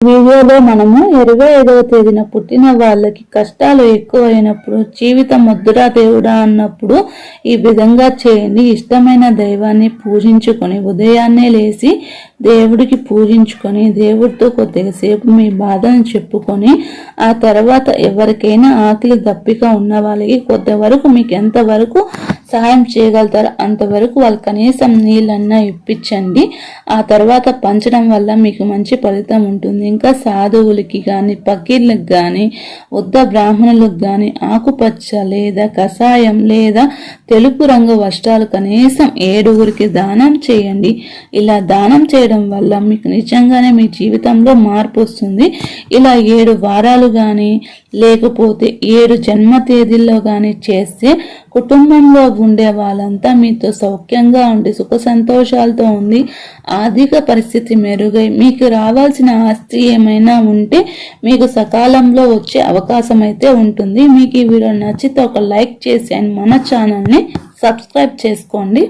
వీడియోలో మనము ఇరవై ఐదవ తేదీన పుట్టిన వాళ్ళకి కష్టాలు ఎక్కువైనప్పుడు జీవితం ముద్దురా దేవుడా అన్నప్పుడు ఈ విధంగా చేయండి. ఇష్టమైన దైవాన్ని పూజించుకొని ఉదయాన్నే లేచి దేవుడికి పూజించుకొని దేవుడితో కొద్దిగా సేపు మీ బాధను చెప్పుకొని ఆ తర్వాత ఎవరికైనా ఆకలి దప్పిక ఉన్న వాళ్ళకి కొంతవరకు మీకు ఎంతవరకు సహాయం చేయగలుగుతారో. అంతవరకు వాళ్ళు కనీసం నీళ్ళన్నా ఇప్పించండి. ఆ తర్వాత పంచడం వల్ల మీకు మంచి ఫలితం ఉంటుంది. ఇంకా సాధువులకి కానీ పకీర్లకు కానీ వద్ద బ్రాహ్మణులకు కానీ ఆకుపచ్చ లేదా కషాయం లేదా తెలుపు రంగు వస్త్రాలు కనీసం ఏడుగురికి దానం చేయండి. ఇలా దానం చేయడం వల్ల మీకు నిజంగానే మీ జీవితంలో మార్పు వస్తుంది. ఇలా ఏడు వారాలు కానీ లేకపోతే ఏడు జన్మ తేదీల్లో కానీ చేస్తే కుటుంబంలో ఉండే వాళ్ళంతా మీతో సౌఖ్యంగా ఉండి సుఖ సంతోషాలతో ఉంది ఆర్థిక పరిస్థితి మెరుగై మీకు రావాల్సిన ఆస్తి ఏమైనా ఉంటే మీకు సకాలంలో వచ్చే అవకాశం అయితే ఉంటుంది. మీకు ఈ వీడియో నచ్చితే ఒక లైక్ చేసి అండ్ మన ఛానల్ని సబ్స్క్రైబ్ చేసుకోండి.